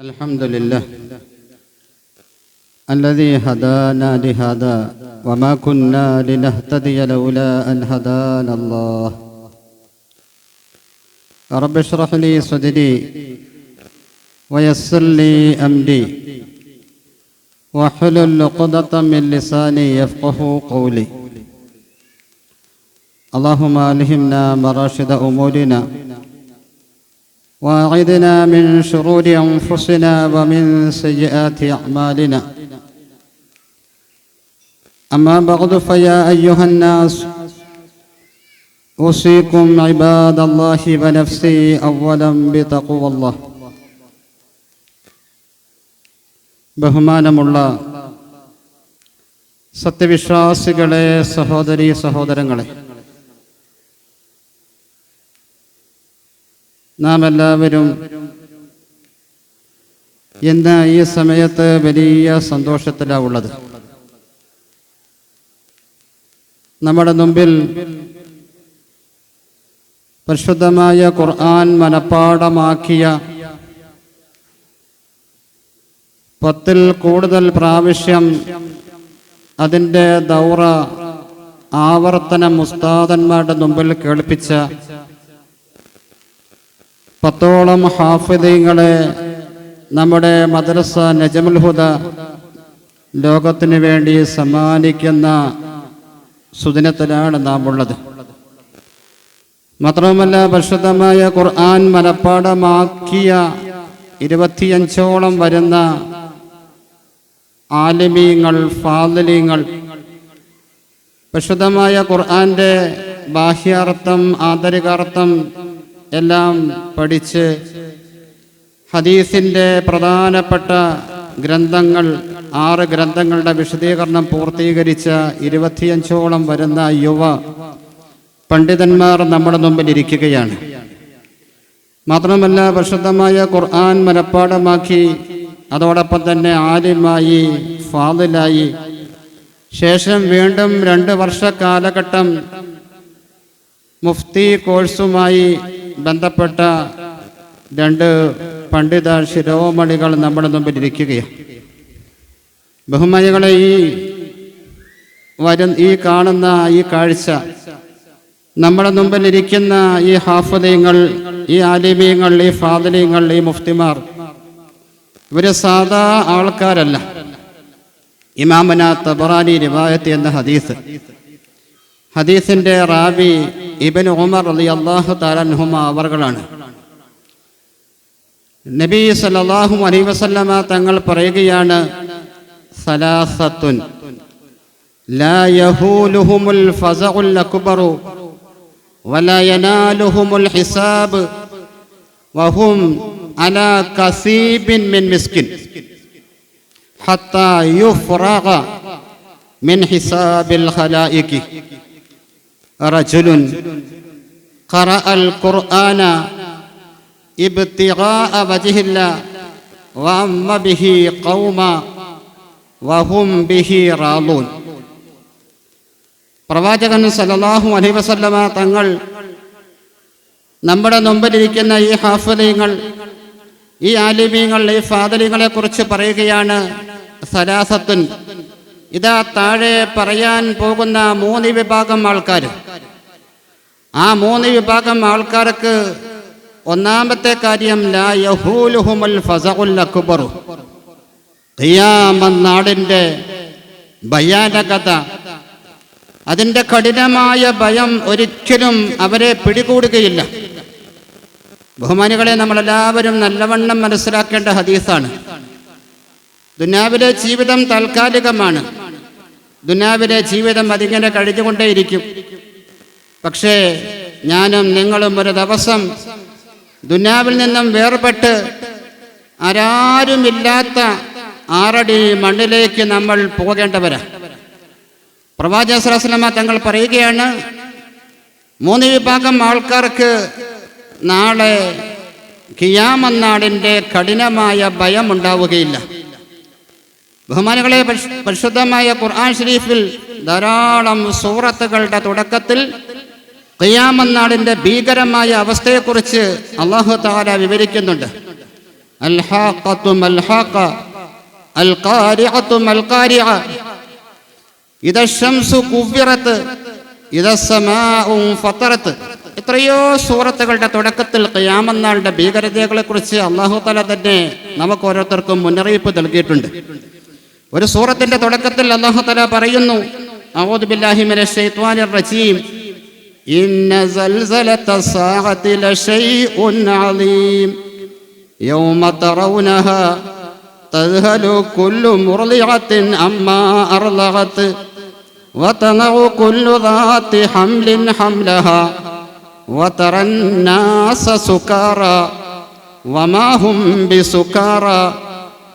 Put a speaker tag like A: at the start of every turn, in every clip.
A: الحمد لله. الذي هدانا لهذا وما كنا لنهتدي لولا أن هدانا الله. رب اشرح لي صدري ويسر لي أمري واحلل عقدة من لساني يفقه قولي. اللهم ألهمنا مراشد أمورنا واعذنا من شرور انفسنا ومن سيئات اعمالنا اما بعد فيا ايها الناس اوصيكم عباد الله ونفسي اولا بتقوى الله ബഹുമാനമുള്ള സത്യവിശ്വാസികളെ സഹോദരി സഹോദരങ്ങളെ നാം എല്ലാവരും ഇന്ന് ഈ സമയത്ത് വലിയ സന്തോഷത്തിലാണ് ഉള്ളത്. നമ്മുടെ മുമ്പിൽ പരിശുദ്ധമായ ഖുർആൻ മനപ്പാടമാക്കിയ പത്തിൽ കൂടുതൽ പ്രാവശ്യം അതിന്റെ ദൗറ ആവർത്തനം മുസ്താദന്മാരുടെ മുമ്പിൽ കേൾപ്പിച്ച പത്തോളം ഹാഫിദീങ്ങളെ നമ്മുടെ മദ്രസ നജമുൽ ഹുദ ലോകത്തിന് വേണ്ടി സമ്മാനിക്കുന്ന സുദിനത്തിലാണ് നാം ഉള്ളത് മാത്രവുമല്ല പരിശുദ്ധമായ ഖുർആൻ മനപ്പാടമാക്കിയ ഇരുപത്തിയഞ്ചോളം വരുന്ന ആലിമീങ്ങൾ ഫാദലീങ്ങൾ പരിശുദ്ധമായ ഖുർആന്റെ ബാഹ്യാർത്ഥം ആന്തരികാർത്ഥം എല്ലാം പഠിച്ച് ഹദീസിന്റെ പ്രധാനപ്പെട്ട ഗ്രന്ഥങ്ങൾ ആറ് ഗ്രന്ഥങ്ങളുടെ വിശദീകരണം പൂർത്തീകരിച്ച ഇരുപത്തിയഞ്ചോളം വരുന്ന യുവ പണ്ഡിതന്മാർ നമ്മുടെ മുമ്പിൽ ഇരിക്കുകയാണ്. മാത്രമല്ല പ്രശുദ്ധമായ ഖുർആൻ മനഃപ്പാടമാക്കി അതോടൊപ്പം തന്നെ ആലിമായി ഫാദിലായി. ശേഷം വീണ്ടും രണ്ട് വർഷ കാലഘട്ടം മുഫ്തി കോഴ്സുമായി ബന്ധപ്പെട്ട രണ്ട് പണ്ഡിത ശിരോമണികൾ നമ്മുടെ മുമ്പിൽ ഇരിക്കുകയാണ്. ബഹുമാനികളെ ഈ വരും ഈ കാണുന്ന ഈ കാഴ്ച നമ്മുടെ മുമ്പിൽ ഇരിക്കുന്ന ഈ ഹാഫലീങ്ങൾ ഈ ആലിമീങ്ങൾ ഈ ഫാദലീങ്ങൾ ഈ മുഫ്തിമാർ ഇവർ സാധാ ആൾക്കാരല്ല. ഇമാമന തബറാനി റിവായത്ത് എന്ന ഹദീസ്. ഹദീസിന്റെ റാബി ഇബൻ ഉമർ അലി അള്ളാഹു താലൻഹുമ അവർകളാണ് നബി സല്ലല്ലാഹു അലൈഹി വസല്ലമ തങ്ങൾ പറയുകയാണ് അലാ ഹത്താ യുഫ്റഗ മിൻ ഹിസാബിൽ ഖലായികി. رجل قرأ القرآن ابتغاء وجه الله وأم به قوما وهم به راضون പ്രവാചകൻ സല്ലല്ലാഹു അലൈഹി വസല്ലമ തങ്ങൾ നമ്മുടെ മുമ്പിലിരിക്കുന്ന ഈ ഹാഫലീങ്ങൾ ഈ ആലിമീങ്ങൾ ഈ ഫാദലിങ്ങളെ കുറിച്ച് പറയുകയാണ് സലാസത്തുൻ ഇതാ താഴെ പറയാൻ പോകുന്ന മൂന്ന് വിഭാഗം ആൾക്കാർ ആ മൂന്ന് വിഭാഗം ആൾക്കാർക്ക് ഒന്നാമത്തെ കാര്യം ലാ യഹൂലുഹുമൽ ഫസഖുൽ അക്ബറു നാടിന്റെ ഭയാനകത. അതിന്റെ കഠിനമായ ഭയം ഒരിക്കലും അവരെ പിടികൂടുകയില്ല. ബഹുമാനികളെ നമ്മളെല്ലാവരും നല്ലവണ്ണം മനസ്സിലാക്കേണ്ട ഹദീസാണ്. ദുനാവിലെ ജീവിതം താൽക്കാലികമാണ്. ദുനാവിലെ ജീവിതം അതിങ്ങനെ കഴിഞ്ഞുകൊണ്ടേയിരിക്കും. പക്ഷേ ഞാനും നിങ്ങളും ഒരു ദിവസം ദുനാവിൽ നിന്നും വേർപെട്ട് ആരാരുമില്ലാത്ത ആറടി മണ്ണിലേക്ക് നമ്മൾ പോകേണ്ടവരാ. പ്രവാചകസ്ലമ തങ്ങൾ പറയുകയാണ് മൂന്ന് വിഭാഗം ആൾക്കാർക്ക് നാളെ കിയാമന്നാടിന്റെ കഠിനമായ ഭയം ഉണ്ടാവുകയില്ല ബഹുമാനികളെ പരിശുദ്ധമായ ഖുർആൻ ഷരീഫിൽ ധാരാളം സൂറത്തുകളുടെ തുടക്കത്തിൽ ഖിയാമന്നാടിന്റെ ഭീകരമായ അവസ്ഥയെക്കുറിച്ച് അള്ളാഹു താര വിവരിക്കുന്നുണ്ട്. എത്രയോ സൂറത്തുകളുടെ തുടക്കത്തിൽ ഖിയാമന്നാളിന്റെ ഭീകരതകളെക്കുറിച്ച് അള്ളാഹു താല തന്നെ നമുക്ക് ഓരോരുത്തർക്കും മുന്നറിയിപ്പ് നൽകിയിട്ടുണ്ട്. ഒരു സൂറത്തിന്റെ തുടക്കത്തിൽ അള്ളാഹു തല പറയുന്നു അഊദു ബില്ലാഹി മിനശ് ശൈത്വാനിർ റജീം ഇന്ന സൽസലത സാഅതി ലശൈഉൻ അളീം യൗമ തറൗനഹ تذهل كل مرضعة عما أرضعت وتضع كل ذات حمل حملها وترى الناس سكارى وما هم بسكارى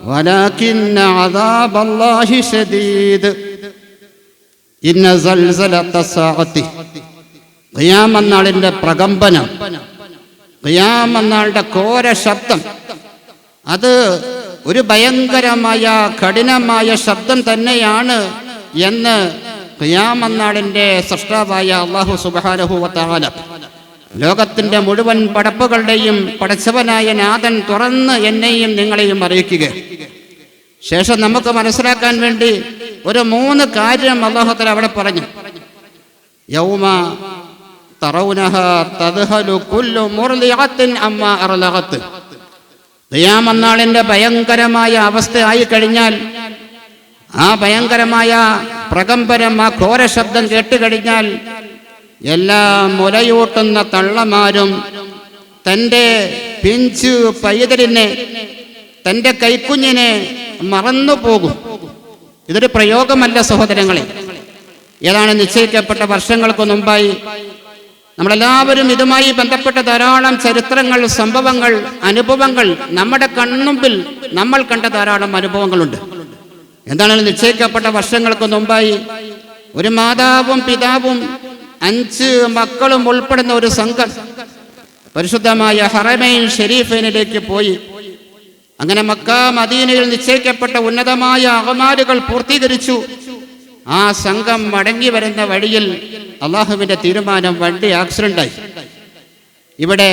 A: ولكن عذاب الله شديد إن زلزلة الساعة ഖിയാമന്നാളിൻ്റെ പ്രകമ്പനം ഖിയാമന്നാളുടെ ഘോര ശബ്ദം അത് ഒരു ഭയങ്കരമായ കഠിനമായ ശബ്ദം തന്നെയാണ് എന്ന് ഖിയാമന്നാളിൻ്റെ സൃഷ്ടാവായ അള്ളാഹു സുബാനഹുവത്താല ലോകത്തിന്റെ മുഴുവൻ പടപ്പുകളുടെയും പടച്ചവനായ നാഥൻ തുറന്ന് എന്നെയും നിങ്ങളെയും അറിയിക്കുക. ശേഷം നമുക്ക് മനസ്സിലാക്കാൻ വേണ്ടി ഒരു മൂന്ന് കാര്യം അള്ളാഹുത്തല അവിടെ പറഞ്ഞു. യൗമ തറൗനഹ തദ്ഹലു കുല്ലു ഭയങ്കരമായ അവസ്ഥയായി കഴിഞ്ഞാൽ ആ ഭയങ്കരമായ പ്രകമ്പനം ആ ഘോര ശബ്ദം കേട്ടുകഴിഞ്ഞാൽ എല്ലാ മുലയൂട്ടുന്ന തള്ളമാരും തന്റെ പിഞ്ചു പൈതലിനെ തന്റെ കൈക്കുഞ്ഞിനെ മറന്നു പോകും. ഇതൊരു പ്രയോഗമല്ല സഹോദരങ്ങളെ. ഏതാണ് നിശ്ചയിക്കപ്പെട്ട വർഷങ്ങൾക്ക് മുമ്പായി നമ്മളെല്ലാവരും ഇതുമായി ബന്ധപ്പെട്ട ധാരാളം ചരിത്രങ്ങൾ സംഭവങ്ങൾ അനുഭവങ്ങൾ നമ്മുടെ കൺമുമ്പിൽ നമ്മൾ കണ്ട ധാരാളം അനുഭവങ്ങളുണ്ട്. എന്താണ് നിശ്ചയിക്കപ്പെട്ട വർഷങ്ങൾക്ക് മുമ്പായി ഒരു മാതാവും പിതാവും അഞ്ച് മക്കളും ഉൾപ്പെടുന്ന ഒരു സംഘം. പരിശുദ്ധമായ ഹറമൈൻ ഷെരീഫിനിലേക്ക് പോയി. അങ്ങനെ മക്ക മദീനയിൽ നിശ്ചയിക്കപ്പെട്ട ഉന്നതമായ അകമാലുകൾ പൂർത്തീകരിച്ചു. ആ സംഘം മടങ്ങി വരുന്ന വഴിയിൽ അള്ളാഹുവിന്റെ തീരുമാനം വണ്ടി ആക്സിഡന്റായി ഇവിടെ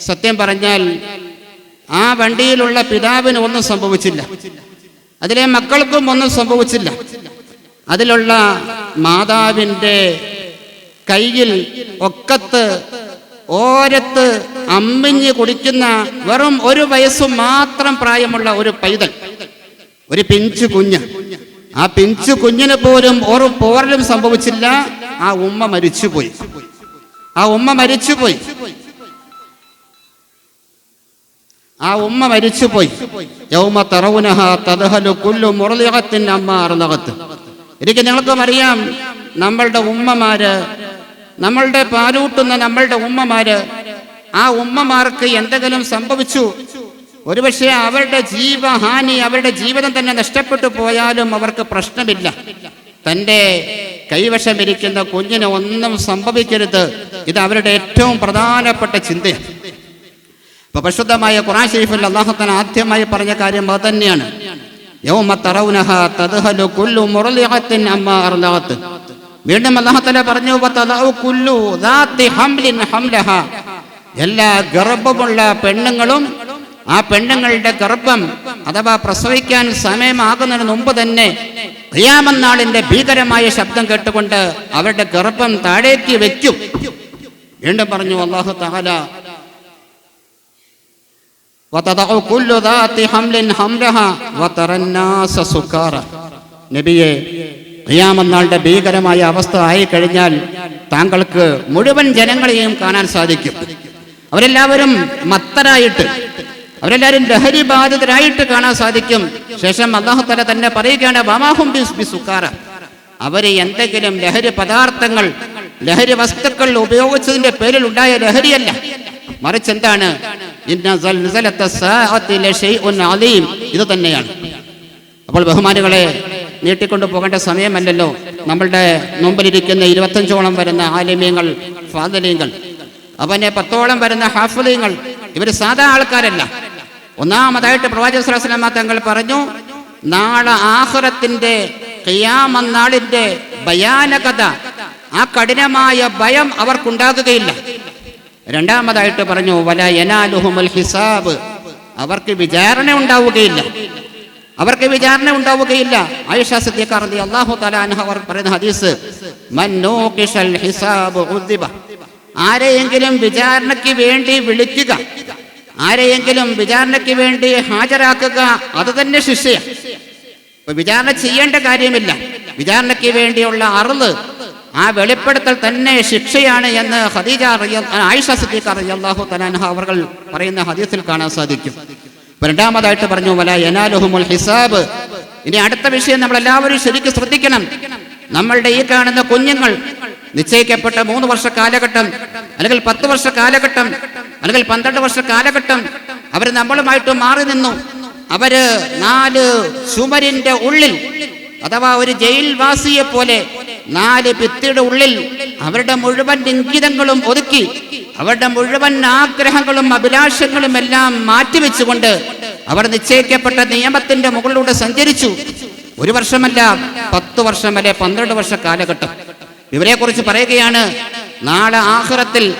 A: സത്യം പറഞ്ഞാൽ ആ വണ്ടിയിലുള്ള പിതാവിന് ഒന്നും സംഭവിച്ചില്ല. അതിലെ മക്കൾക്കും ഒന്നും സംഭവിച്ചില്ല. അതിലുള്ള മാതാവിന്റെ കയ്യിൽ ഒക്കത്ത് ഓരത്ത് അമ്മിഞ്ഞ് കുടിക്കുന്ന വെറും ഒരു വയസ്സ് മാത്രം പ്രായമുള്ള ഒരു പൈതൽ ഒരു പിഞ്ചു കുഞ്ഞ്. ആ പിഞ്ചു കുഞ്ഞിന് പോലും ഒരു പോരലും സംഭവിച്ചില്ല. ആ ഉമ്മ മരിച്ചുപോയി. ആ ഉമ്മ മരിച്ചുപോയി. ആ ഉമ്മ മരിച്ചുപോയി. യൗമ തറവുനഹ തദഹലു കുല്ലു മുറലികത്തിൻ അമ്മ അറുനകത്ത് എനിക്ക് നിങ്ങൾക്കും അറിയാം നമ്മളുടെ ഉമ്മമാര് നമ്മളുടെ പാലൂട്ടുന്ന നമ്മളുടെ ഉമ്മമാര് ആ ഉമ്മമാർക്ക് എന്തെങ്കിലും സംഭവിച്ചു? ഒരുപക്ഷെ അവരുടെ ജീവഹാനി അവരുടെ ജീവിതം തന്നെ നഷ്ടപ്പെട്ടു പോയാലും അവർക്ക് പ്രശ്നമില്ല. തന്റെ കൈവശമിരിക്കുന്ന കുഞ്ഞിന് ഒന്നും സംഭവിക്കരുത്. ഇത് അവരുടെ ഏറ്റവും പ്രധാനപ്പെട്ട ചിന്തയാണ്. ഇപ്പൊ പരിശുദ്ധമായ ഖുറാൻ ഷരീഫിൽ അള്ളാഹുത്തൻ ആദ്യമായി പറഞ്ഞ കാര്യം അത് തന്നെയാണ്. യൗമ തറൗനഹ തദ്ഹലു കുല്ലു മുറലിഅത്തിൻ അമ്മ വീണ്ടും അള്ളാഹത്തല പറഞ്ഞു എല്ലാ ഗർഭമുള്ള പെണ്ണുങ്ങളും ആ പെണ്ണുങ്ങളുടെ ഗർഭം അഥവാ പ്രസവിക്കാൻ സമയമാകുന്നതിന് മുമ്പ് തന്നെ റിയാമന്നാളിന്റെ ഭീകരമായ ശബ്ദം കേട്ടുകൊണ്ട് അവരുടെ ഗർഭം താഴേക്ക് വെക്കും. വീണ്ടും പറഞ്ഞു അള്ളാഹു താല നബിയെ ഖിയാമന്നാളുടെ ഭീകരമായ അവസ്ഥ ആയിക്കഴിഞ്ഞാൽ താങ്കൾക്ക് മുഴുവൻ ജനങ്ങളെയും കാണാൻ സാധിക്കും. അവരെല്ലാവരും മത്തരായിട്ട് അവരെല്ലാവരും ലഹരി ബാധിതരായിട്ട് കാണാൻ സാധിക്കും. ശേഷം അള്ളാഹുത്തല തല തന്നെ പറയുകയാണ് വമാഹും സുക്കാറ അവർ എന്തെങ്കിലും ലഹരി പദാർത്ഥങ്ങൾ ലഹരി വസ്തുക്കൾ ഉപയോഗിച്ചതിന്റെ പേരിൽ ഉണ്ടായ ലഹരിയല്ല. മറിച്ച് എന്താണ്? ഇത് തന്നെയാണ്. അപ്പോൾ ബഹുമാനികളെ നീട്ടിക്കൊണ്ടു പോകേണ്ട സമയമല്ലല്ലോ. നമ്മളുടെ മുമ്പിലിരിക്കുന്ന ഇരുപത്തഞ്ചോളം വരുന്ന ആലിമ്യങ്ങൾ ഫാദലീങ്ങൾ അവനെ പത്തോളം വരുന്ന ഹാഫലീങ്ങൾ ഇവർ സാധാ ആൾക്കാരല്ല. ഒന്നാമതായിട്ട് പ്രവാചക തങ്ങൾ പറഞ്ഞു നാളെ ആഹുറത്തിന്റെ ഖിയാമന്നാളിന്റെ ഭയാനകത ആ കഠിനമായ ഭയം അവർക്കുണ്ടാകുകയില്ല. രണ്ടാമതായിട്ട് പറഞ്ഞു വല എനാലുഹുമൽ ഹിസാബ് അവർക്ക് വിചാരണ ഉണ്ടാവുകയില്ല. അവർക്ക് വിചാരണ ഉണ്ടാവുകയില്ല. ആയിഷ പറയുന്ന ഹദീസ് ആരെയെങ്കിലും വിചാരണയ്ക്ക് വേണ്ടി വിളിക്കുക ആരെയെങ്കിലും വിചാരണയ്ക്ക് വേണ്ടി ഹാജരാക്കുക അത് തന്നെ ശിക്ഷയാണ് വിചാരണ ചെയ്യേണ്ട കാര്യമില്ല. വിചാരണയ്ക്ക് വേണ്ടിയുള്ള അറിവ് ആ വെളിപ്പെടുത്തൽ തന്നെ ശിക്ഷയാണ് എന്ന് റളിയ- ആയിഷ സിദ്ദീഖ് അറിയാഹു തലാൻഹ അവർ പറയുന്ന ഹദീസിൽ കാണാൻ സാധിക്കും. രണ്ടാമതായിട്ട് പറഞ്ഞു വല എനാലുഹുമുൽ ഹിസാബ്. ഇനി അടുത്ത വിഷയം നമ്മൾ എല്ലാവരും ശരിക്കും ശ്രദ്ധിക്കണം. നമ്മളുടെ ഈ കാണുന്ന കുഞ്ഞുങ്ങൾ നിശ്ചയിക്കപ്പെട്ട മൂന്ന് വർഷ കാലഘട്ടം അല്ലെങ്കിൽ പത്ത് വർഷ കാലഘട്ടം അല്ലെങ്കിൽ പന്ത്രണ്ട് വർഷ കാലഘട്ടം അവർ നമ്മളുമായിട്ട് മാറി നിന്നു. അവർ നാല് ചുമരിന്റെ ഉള്ളിൽ അഥവാ ഒരു ജയിൽവാസിയെ പോലെ നാല് ഭിത്തിയുടെ ഉള്ളിൽ അവരുടെ മുഴുവൻ ഇംഗിതങ്ങളും ഒതുക്കി അവരുടെ മുഴുവൻ ആഗ്രഹങ്ങളും അഭിലാഷങ്ങളും എല്ലാം മാറ്റിവെച്ചുകൊണ്ട് അവർ നിശ്ചയിക്കപ്പെട്ട നിയമത്തിന്റെ മുകളിലൂടെ സഞ്ചരിച്ചു. ഒരു വർഷമല്ല പത്ത് വർഷം വരെ പന്ത്രണ്ട് വർഷ കാലഘട്ടം. ഇവരെ കുറിച്ച് പറയുകയാണ് നാളെ ആഹ്റത്തിൽ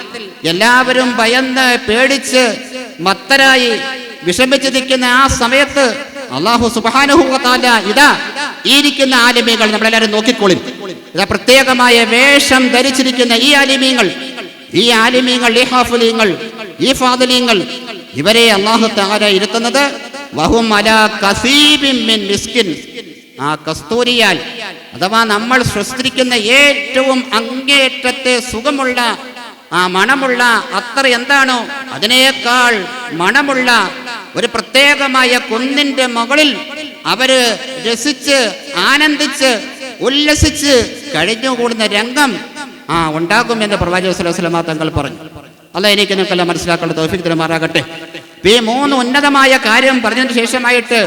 A: എല്ലാവരും ഭയന്ന് പേടിച്ച് മത്തരായി വിഷമിച്ച് നിൽക്കുന്ന ആ സമയത്ത് അള്ളാഹു സുബാനുഹൂത്താല ഇതാ ഈ ഇരിക്കുന്ന ആലമികൾ നമ്മളെല്ലാവരും നോക്കിക്കോളും ഇതാ പ്രത്യേകമായ വേഷം ധരിച്ചിരിക്കുന്ന ഈ ആലിമീങ്ങൾ ഈ ആലിമീങ്ങൾ ഈ ഹാഫുലീങ്ങൾ ഈ ഫാദലീങ്ങൾ ഇവരെ അള്ളാഹു താര ഇരുത്തുന്നത് മിസ്കിൻ. ആ കസ്തൂരിയാൽ അഥവാ നമ്മൾ സൃഷ്ടിക്കുന്ന ഏറ്റവും അങ്ങേറ്റത്തെ സുഖമുള്ള ആ മണമുള്ള അത്ര എന്താണോ അതിനേക്കാൾ മണമുള്ള ഒരു പ്രത്യേകമായ കുന്നിന്റെ മുകളിൽ അവർ രസിച്ച് ആനന്ദിച്ച് ഉല്ലസിച്ച് കഴിഞ്ഞുകൂടുന്ന രംഗം ആ ഉണ്ടാകും എന്ന് പ്രവാചക സ്വലമ തങ്ങൾ പറഞ്ഞു. അല്ല എനിക്ക് നിങ്ങൾക്കെല്ലാം മനസ്സിലാക്കേണ്ട തോഫിക് തരുമാറാകട്ടെ. ഈ മൂന്ന് ഉന്നതമായ കാര്യം പറഞ്ഞതിന് ശേഷമായിട്ട്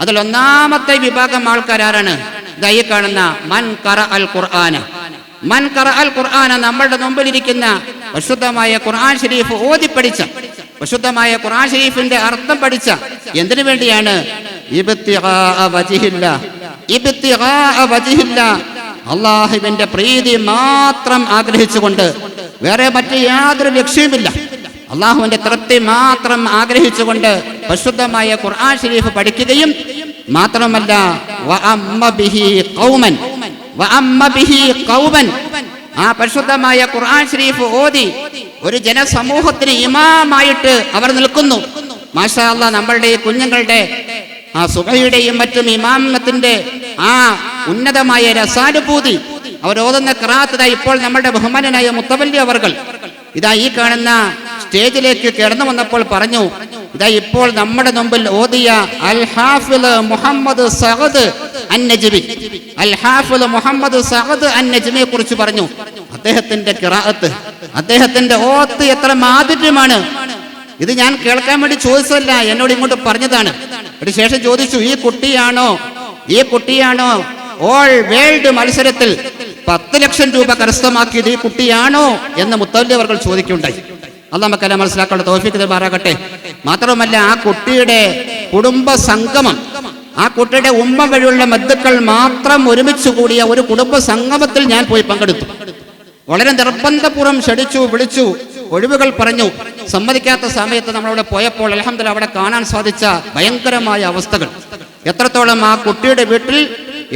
A: അതിൽ ഒന്നാമത്തെ വിഭാഗം ആൾക്കാരാണ് ഇതാ ഈ കാണുന്ന മൻ കറ അൽ ഖുർആന. മൻ കറ അൽ ഖുർആന നമ്മളുടെ മുമ്പിലിരിക്കുന്ന പരിശുദ്ധമായ ഖുർആൻ ഷരീഫ് ഓതി പഠിച്ച പരിശുദ്ധമായ ഖുർആൻ ഷരീഫിന്റെ അർത്ഥം പഠിച്ച എന്തിനു വേണ്ടിയാണ്? അള്ളാഹുവിന്റെ പ്രീതി മാത്രം ആഗ്രഹിച്ചുകൊണ്ട് വേറെ മറ്റ് യാതൊരു ലക്ഷ്യവുമില്ല. അള്ളാഹുവിന്റെ തൃപ്തി മാത്രം ആഗ്രഹിച്ചുകൊണ്ട് പരിശുദ്ധമായ ഖുർആൻ ഷരീഫ് പഠിക്കുകയും മാത്രമല്ല ആ പരിശുദ്ധമായ ഖുർആൻ ഷരീഫ് ഓതി ഒരു ജനസമൂഹത്തിന് ഇമാമായിട്ട് അവർ നിൽക്കുന്നു. മാഷാ അല്ലാ നമ്മളുടെ കുഞ്ഞുങ്ങളുടെ ആ സുഖയുടെയും മറ്റും ഇമാമത്തിന്റെ ആ ഉന്നതമായ രസാനുഭൂതി അവർ ഓതുന്ന ക്രാത്തത ഇപ്പോൾ നമ്മുടെ ബഹുമാനനായ മുത്തവല്ലി അവർ ഇതാ ഈ കാണുന്ന സ്റ്റേജിലേക്ക് കിടന്നു വന്നപ്പോൾ പറഞ്ഞു ഇതാ ഇപ്പോൾ നമ്മുടെ മുമ്പിൽ ഓതിയ അൽ മുഹമ്മദ് സഹദ് അന്നജിബി അൽ മുഹമ്മദ് സഹദ് അന്നജിമിയെ കുറിച്ച് പറഞ്ഞു. അദ്ദേഹത്തിന്റെ കിറാഅത്ത് അദ്ദേഹത്തിന്റെ ഓത്ത് എത്ര മാധുര്യമാണ്. ഇത് ഞാൻ കേൾക്കാൻ വേണ്ടി ചോദിച്ചതല്ല എന്നോട് ഇങ്ങോട്ട് പറഞ്ഞതാണ്. അതിന് ശേഷം ചോദിച്ചു ഈ കുട്ടിയാണോ ഈ കുട്ടിയാണോ ഓൾ വേൾഡ് മത്സരത്തിൽ പത്ത് ലക്ഷം രൂപ കരസ്ഥമാക്കിയത് ഈ കുട്ടിയാണോ എന്ന് മുത്തല്ലി ചോദിക്കുണ്ടായി അത് നമുക്കെല്ലാം മനസ്സിലാക്കേണ്ട തോഫിക്ക് മാറാകട്ടെ മാത്രമല്ല ആ കുട്ടിയുടെ കുടുംബ സംഗമം ആ കുട്ടിയുടെ ഉമ്മ വഴിയുള്ള ബന്ധുക്കൾ മാത്രം ഒരുമിച്ച് കൂടിയ ഒരു കുടുംബ സംഗമത്തിൽ ഞാൻ പോയി പങ്കെടുത്തു. വളരെ നിർബന്ധപൂർവം ക്ഷണിച്ചു വിളിച്ചു ഒഴിവുകൾ പറഞ്ഞു. സമ്മതിക്കാത്ത സമയത്ത് നമ്മളവിടെ പോയപ്പോൾ അലഹമ്മദ് അവിടെ കാണാൻ സാധിച്ച ഭയങ്കരമായ അവസ്ഥകൾ. എത്രത്തോളം ആ കുട്ടിയുടെ വീട്ടിൽ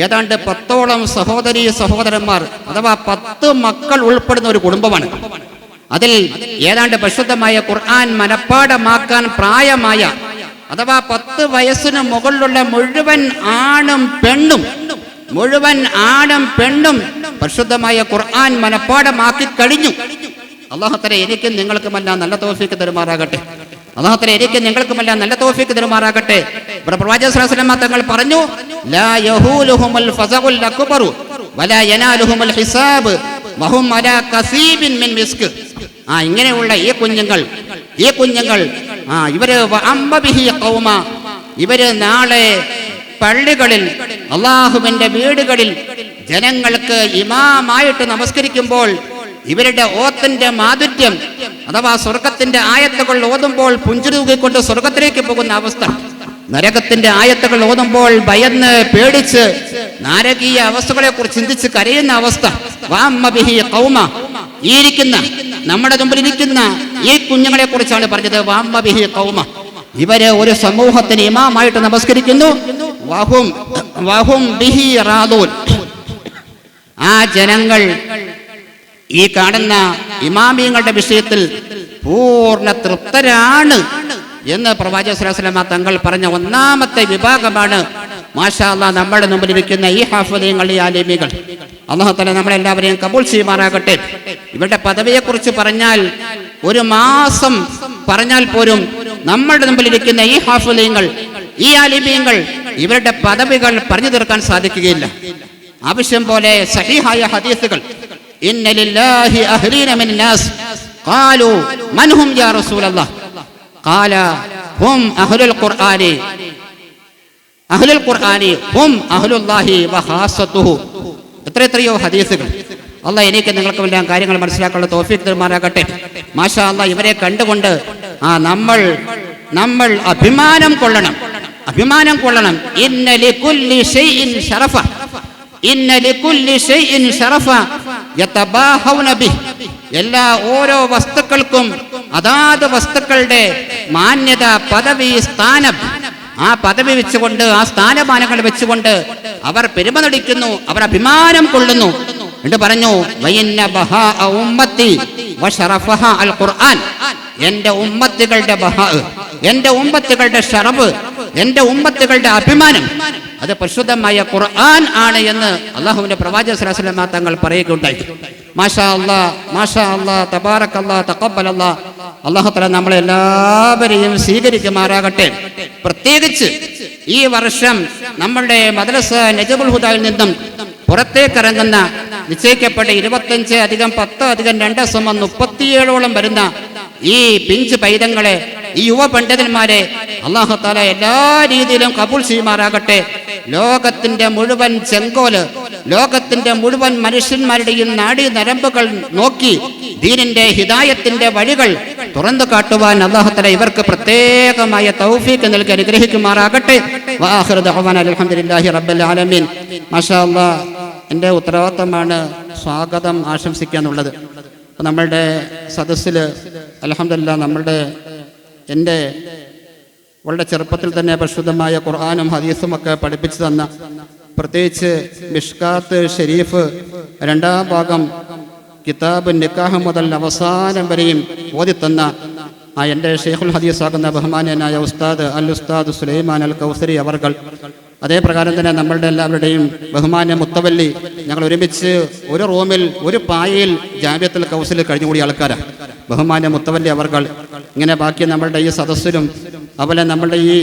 A: ഏതാണ്ട് പത്തോളം സഹോദരി സഹോദരന്മാർ അഥവാ പത്ത് മക്കൾ ഉൾപ്പെടുന്ന ഒരു കുടുംബമാണ്. അതിൽ ഏതാണ്ട് പരിശുദ്ധമായ ഖുർആൻ മനപ്പാടമാക്കാൻ പ്രായമായ അഥവാ പത്ത് വയസ്സിന് മുകളിലുള്ള മുഴുവൻ ആണും പെണ്ണും മുഴുവൻ ആണും പെണ്ണും പരിശുദ്ധമായ ഖുർആൻ മനപ്പാടമാക്കി കഴിഞ്ഞു. അള്ളാഹത്തര എനിക്കും നിങ്ങൾക്കുമെല്ലാം നല്ല തോഫിക്ക് തരുമാറാകട്ടെ. അള്ളാഹത്തര എനിക്ക് നിങ്ങൾക്കുമെല്ലാം നല്ല തോഫിക്ക് തെരുമാറാകട്ടെ. ഇവിടെ പ്രവാചക സ്വല്ലല്ലാഹു അലൈഹി വസല്ലം തങ്ങൾ പറഞ്ഞു ആ ഇങ്ങനെയുള്ള ഈ കുഞ്ഞുങ്ങൾ ഈ കുഞ്ഞുങ്ങൾ ആ ഇവർ ഇവർ നാളെ പള്ളികളിൽ അള്ളാഹുവിന്റെ വീടുകളിൽ ജനങ്ങൾക്ക് ഇമാമായിട്ട് നമസ്കരിക്കുമ്പോൾ ഇവരുടെ ഓത്തിന്റെ മാധുര്യം അഥവാ സ്വർഗത്തിന്റെ ആയത്തുകൾ ഓതുമ്പോൾ പുഞ്ചിരുകൊണ്ട് സ്വർഗത്തിലേക്ക് പോകുന്ന അവസ്ഥ. നരകത്തിന്റെ ആയത്തുകൾ ഓതുമ്പോൾ ഭയന്ന് പേടിച്ച് നാരകീയ അവസ്ഥകളെ കുറിച്ച് ചിന്തിച്ച് കരയുന്ന അവസ്ഥ. വാമബിഹി ബിഹി ഖൗമ. ഈ ഇരിക്കുന്ന നമ്മുടെ മുമ്പിൽ ഇരിക്കുന്ന ഈ കുഞ്ഞുങ്ങളെ കുറിച്ചാണ് പറഞ്ഞത് വാമബിഹി കൗമ ഇവർ ഒരു സമൂഹത്തിന് ഇമാമായിട്ട് നമസ്കരിക്കുന്നു. വഹും വഹും ബിഹി റാദൂൻ. ആ ജനങ്ങൾ ഈ കാണുന്ന ഇമാമിയങ്ങളുടെ വിഷയത്തിൽ പൂർണ തൃപ്തരാണ് എന്ന് പ്രവാചക സ്വലാസ്ലമ തങ്ങൾ പറഞ്ഞ ഒന്നാമത്തെ വിഭാഗമാണ് മാഷാല്ല നമ്മുടെ മുമ്പിൽ ഇരിക്കുന്ന ഈ ഹാഫുദയങ്ങൾ ഈ ആലിമികൾ. അള്ളാഹുത്തല നമ്മളെല്ലാവരെയും കബൂൾ ചെയ്യുമാറാകട്ടെ. ഇവരുടെ പദവിയെ കുറിച്ച് പറഞ്ഞാൽ ഒരു മാസം പറഞ്ഞാൽ പോലും നമ്മളുടെ മുമ്പിൽ ഇരിക്കുന്ന ഈ ഹാഫുദയങ്ങൾ ഈ ആലിമീങ്ങൾ ഇവരുടെ പദവികൾ പറഞ്ഞു തീർക്കാൻ സാധിക്കുകയില്ല. ആവശ്യം പോലെ സഹിഹായ ഹദീസുകൾ ഇന്ന ലില്ലാഹി അഹ്ലീന മിൻ നാസ് ഖാലു മൻ ഹും യാ റസൂലല്ലാഹ് ഖാല ഹും അഹ്ലുൽ ഖുർആനി. അഹ്ലുൽ ഖുർആനി ഹും അഹ്ലുല്ലാഹി വഖാസത്തുഹു എത്ര എത്രയോ ഹദീസുകൾ. അള്ളാഹ് എനിക്ക് നിങ്ങൾക്ക് എല്ലാം കാര്യങ്ങൾ മനസ്സിലാക്കാനുള്ള തോഫീക്ക് തരുമാറാകട്ടെ. മാഷാ അള്ളാഹ് ഇവരെ കണ്ടുകൊണ്ട് ആ നമ്മൾ നമ്മൾ അഭിമാനം കൊള്ളണം. അഭിമാനം കൊള്ളണം. ഇന്ന ലികുല്ലി ഷൈഇൻ ഷറഫ. ഇന്ന ലികുല്ലി ഷൈഇൻ ബിഹ് എല്ലാ ഓരോ വസ്തുക്കൾക്കും അതാത് വസ്തുക്കളുടെ മാന്യത പദവി സ്ഥാനം. ആ പദവി വെച്ചുകൊണ്ട് ആ സ്ഥാനമാനങ്ങൾ വെച്ചുകൊണ്ട് അവർ പെരുമ നടിക്കുന്നു അവർ അഭിമാനം കൊള്ളുന്നു എന്നിട്ട് പറഞ്ഞു. ഖുർആൻ. എന്റെ ഉമ്മത്തുകളുടെ എന്റെ ഉമ്മത്തുകളുടെ ഷറബ് എന്റെ ഉമ്മത്തുകളുടെ അഭിമാനം. അത് പരിശുദ്ധമായ ഖുർആൻ ആണ് എന്ന് അള്ളാഹുവിന്റെ പ്രവാചക സലാസ്ലമ തങ്ങൾ പറയുകയുണ്ടായി. മാഷാ അല്ലാ മാഷാ അല്ലാ തബാറക് അല്ലാ തഖബ്ബൽ അല്ലാ അള്ളാഹു തല നമ്മളെ എല്ലാവരെയും സ്വീകരിക്കുമാറാകട്ടെ. പ്രത്യേകിച്ച് ഈ വർഷം നമ്മളുടെ മദ്രസ നജബുൽ ഹുദായിൽ നിന്നും പുറത്തേക്കിറങ്ങുന്ന നിശ്ചയിക്കപ്പെട്ട ഇരുപത്തഞ്ച് അധികം പത്ത് അധികം രണ്ട് സമം മുപ്പത്തിയേഴോളം വരുന്ന ഈ പിഞ്ച് പൈതങ്ങളെ ഈ യുവ പണ്ഡിതന്മാരെ അള്ളാഹു താല എല്ലാ രീതിയിലും കബൂൾ ചെയ്യുമാറാകട്ടെ. ലോകത്തിന്റെ മുഴുവൻ ചെങ്കോൽ ലോകത്തിന്റെ മുഴുവൻ മനുഷ്യന്മാരുടെയും നാടി നരമ്പുകൾ നോക്കി ദീനിന്റെ ഹിദായത്തിന്റെ വഴികൾ തുറന്നു കാട്ടുവാൻ അള്ളാഹുത്തല ഇവർക്ക് പ്രത്യേകമായ തൗഫീക്ക് നൽകി അനുഗ്രഹിക്കുമാറാകട്ടെ. റബ്ബിൽ ആലമീൻ. മാഷാ എന്റെ ഉത്തരവാദിത്തമാണ് സ്വാഗതം അപ്പോൾ നമ്മളുടെ സദസ്സിൽ അലഹമില്ല നമ്മളുടെ എന്റെ വളരെ ചെറുപ്പത്തിൽ തന്നെ പരിശുദ്ധമായ ഖുർആാനും ഹദീസും ഒക്കെ പഠിപ്പിച്ചു തന്ന പ്രത്യേകിച്ച് മിഷ്കാത്ത് ഷെരീഫ് രണ്ടാം ഭാഗം കിതാബ് നിക്കാഹ് മുതൽ അവസാനം വരെയും ഓതിത്തന്ന ആ എന്റെ ഷെയ്ഖുൽ ഹദീസ് ആകുന്ന ബഹുമാനനായ ഉസ്താദ് അൽ ഉസ്താദ് സുലൈമാൻ അൽ കൗസരി അവർകൾ. അതേപ്രകാരം തന്നെ നമ്മളുടെ എല്ലാവരുടെയും ബഹുമാന്യ മുത്തവല്ലി ഞങ്ങൾ ഒരുമിച്ച് ഒരു റൂമിൽ ഒരു പായയിൽ ജാമ്യത്തിൽ കൗസിൽ കഴിഞ്ഞുകൂടിയ ആൾക്കാരാണ് ബഹുമാന്യ മുത്തവല്ലി അവർകൾ. ഇങ്ങനെ ബാക്കി നമ്മളുടെ ഈ സദസ്സിലും അതുപോലെ നമ്മളുടെ ഈ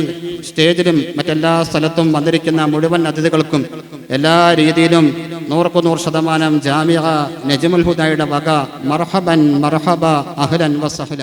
A: സ്റ്റേജിലും മറ്റെല്ലാ സ്ഥലത്തും വന്നിരിക്കുന്ന മുഴുവൻ അതിഥികൾക്കും എല്ലാ രീതിയിലും നൂറുക്ക് നൂറ് ശതമാനം ജാമിയ നജമുൽ ഹുദയുടെ വക മർഹബൻ മർഹബ അഹ്ലൻ വസഹല